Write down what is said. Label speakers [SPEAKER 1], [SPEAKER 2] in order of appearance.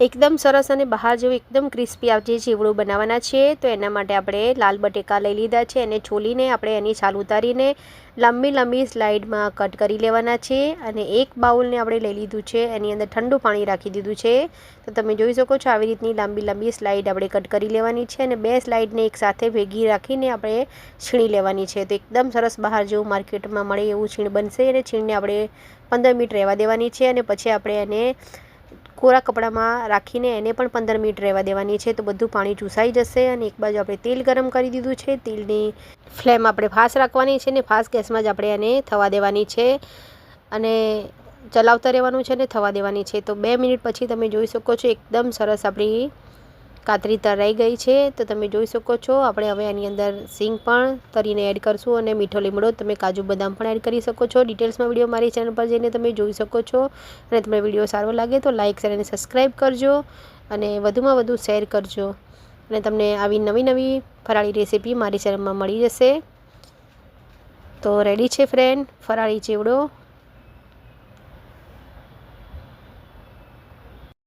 [SPEAKER 1] એકદમ સરસ અને બહાર જેવું એકદમ ક્રિસ્પી આ જે ચેવડો બનાવવાના છે, તો એના માટે આપણે લાલ બટેકા લઈ લીધા છે એને છોલીને આપણે એની છાલ ઉતારીને લાંબી લાંબી સ્લાઇડમાં કટ કરી લેવાના છે અને એક બાઉલને આપણે લઈ લીધું છે, એની અંદર ઠંડુ પાણી રાખી દીધું છે. તો તમે જોઈ શકો છો આવી રીતની લાંબી લાંબી સ્લાઇડ આપણે કટ કરી લેવાની છે અને બે સ્લાઇડને એકસાથે ભેગી રાખીને આપણે છીણી લેવાની છે. તો એકદમ સરસ બહાર જેવું માર્કેટમાં મળે એવું છીણ બનશે અને છીણને આપણે પંદર મિનિટ રહેવા દેવાની છે અને પછી આપણે એને કોરા કપડામાં રાખીને એને પણ પંદર મિનિટ રહેવા દેવાની છે. તો બધું પાણી ચૂસાઈ જશે અને એક બાજુ આપણે તેલ ગરમ કરી દીધું છે. તેલની ફ્લેમ આપણે ફાસ્ટ રાખવાની છે ને ફાસ્ટ ગેસમાં જ આપણે એને થવા દેવાની છે. અને ચલાવતા રહેવાનું છે ને થવા દેવાની છે. તો બે મિનિટ પછી તમે જોઈ શકો છો, એકદમ સરસ આપણી કાતરી તરાઈ ગઈ છે, તો તમે જોઈ શકો છો. આપણે હવે આની અંદર સિંગ પણ તરીને એડ કરશું અને મીઠો લીમડો તમે કાજુ બદામ પણ એડ કરી શકો છો. ડિટેલ્સમાં વીડિયો મારી ચેનલ પર જઈને તમે જોઈ શકો છો. અને તમને વીડિયો સારો લાગે તો લાઇક શેર અને સબસ્ક્રાઈબ કરજો અને વધુમાં વધુ શેર કરજો. અને તમને આવી નવી નવી ફરાળી રેસીપી મારી ચેનલમાં મળી જશે. તો રેડી છે ફ્રેન્ડ ફરાળી ચેવડો